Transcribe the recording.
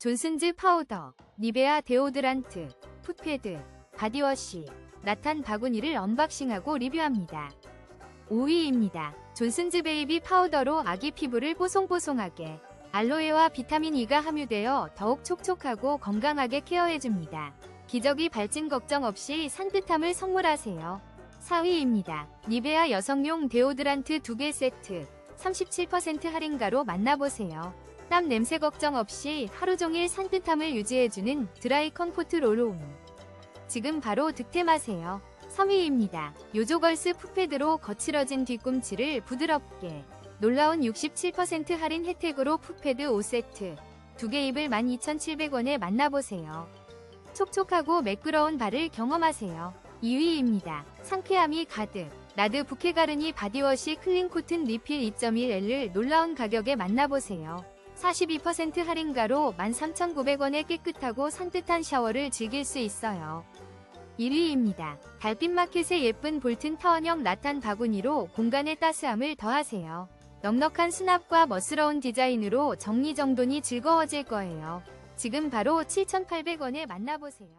존슨즈 파우더, 니베아 데오드란트, 풋패드, 바디워시, 나탄 바구니를 언박싱하고 리뷰합니다. 5위입니다. 존슨즈 베이비 파우더로 아기 피부를 뽀송뽀송하게 알로에와 비타민 E가 함유되어 더욱 촉촉하고 건강하게 케어해줍니다. 기저귀 발진 걱정 없이 산뜻함을 선물하세요. 4위입니다. 니베아 여성용 데오드란트 2개 세트 37% 할인가로 만나보세요. 땀 냄새 걱정 없이 하루 종일 산뜻함을 유지해주는 드라이 컴포트 롤온. 지금 바로 득템하세요. 3위입니다. 요조걸스 푸패드로 거칠어진 뒤꿈치를 부드럽게 놀라운 67% 할인 혜택으로 푸패드 5세트 2개 입을 12,700원에 만나보세요. 촉촉하고 매끄러운 발을 경험하세요. 2위입니다. 상쾌함이 가득 나드 부케가르니 바디워시 클린 코튼 리필 2.1L을 놀라운 가격에 만나보세요. 42% 할인가로 13,900원에 깨끗하고 산뜻한 샤워를 즐길 수 있어요. 1위입니다. 달빛 마켓의 예쁜 볼튼 타원형 라탄 바구니로 공간의 따스함을 더하세요. 넉넉한 수납과 멋스러운 디자인으로 정리정돈이 즐거워질 거예요. 지금 바로 7,800원에 만나보세요.